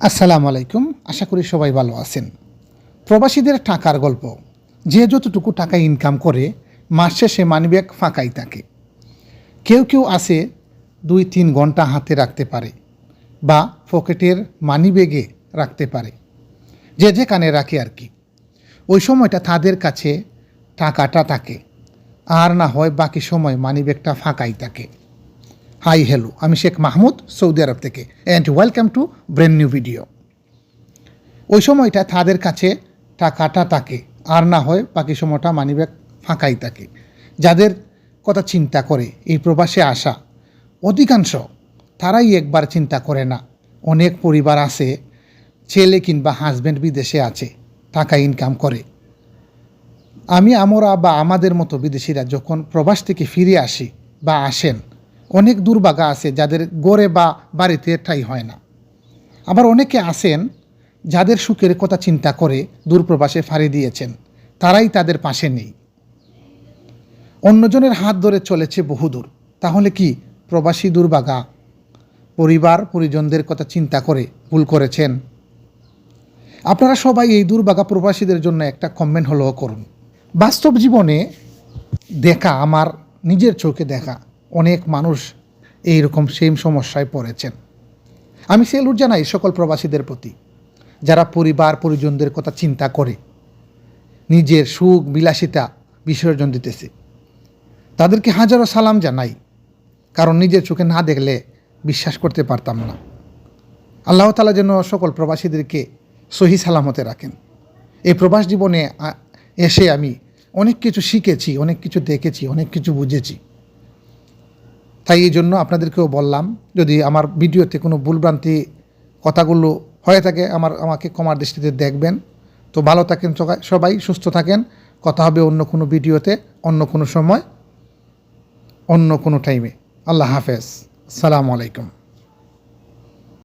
আসসালামু আলাইকুম, আশা করি সবাই ভালো আছেন। প্রবাসীদের টাকার গল্প। যে যতটুকু টাকা ইনকাম করে, মাস শেষে মানিব্যাগ ফাঁকাই থাকে। কেউ কেউ আসে দুই তিন ঘণ্টা হাতে রাখতে পারে বা পকেটের মানিব্যাগে রাখতে পারে। যে যেখানে রাখে আর কি। ওই সময়টা তাদের কাছে টাকাটা থাকে। আর না হয় বাকি সময় মানিব্যাগটা ফাঁকাই থাকে। হাই হ্যালো, আমি শেখ মাহমুদ, সৌদি আরব থেকে and welcome to brain new video ওই সময়টা তাদের কাছে টাকাটা থাকে আর না হয় বাকি সময়টা মানিব্যাগ ফাঁকাই থাকে যাদের কথা চিন্তা করে এই প্রবাসে আসা, অধিকাংশ তারাই একবার চিন্তা করে না, অনেক পরিবার আছে, ছেলে কিংবা হাজব্যান্ড বিদেশে আছে, টাকা ইনকাম করে। আমি, আমরা বা আমাদের মতো বিদেশিরা যখন প্রবাস থেকে ফিরে আসি বা আসেন অনেক দুর্ভাগা আছে যাদের গড়ে বা বাড়িতে ঠাই হয় না। আবার অনেকে আসেন যাদের সুখের কথা চিন্তা করে দূরপ্রবাসে ফাড়ি দিয়েছেন, তারাই তাদের পাশে নেই। অন্যজনের হাত ধরে চলেছে বহুদূর, তাহলে কি প্রবাসী দুর্ভাগা পরিবার, পরিজনদের কথা চিন্তা করে ভুল করেছেন? আপনারা সবাই এই দুর্ভাগা প্রবাসীদের জন্য একটা কমেন্ট হলেও করুন। বাস্তব জীবনে দেখা, আমার নিজের চোখে দেখা অনেক মানুষ এইরকম সেম সমস্যায় পড়েছেন। আমি সেলুট জানাই সকল প্রবাসীদের প্রতি, যারা পরিবার, পরিজনদের কথা চিন্তা করে, নিজের সুখ, বিলাসিতা বিসর্জন দিতেছে। তাদেরকে হাজারো সালাম জানাই, কারণ নিজের চোখে না দেখলে বিশ্বাস করতে পারতাম না। আল্লাহ তালা যেন সকল প্রবাসীদেরকে সহি সালামতে রাখেন। এই প্রবাস জীবনে এসে আমি অনেক কিছু শিখেছি, অনেক কিছু দেখেছি, অনেক কিছু বুঝেছি। তাই এই জন্য আপনাদেরকেও বললাম, যদি আমার ভিডিওতে কোনো ভুলভ্রান্তি কথাগুলো হয়ে থাকে, আমার, আমাকে কমার দৃষ্টিতে দেখবেন। তো ভালো থাকেন সবাই- সুস্থ থাকেন। কথা হবে অন্য কোনো ভিডিওতে, অন্য কোনো সময়, অন্য কোনো টাইমে আল্লাহ হাফেজ। সালামু আলাইকুম।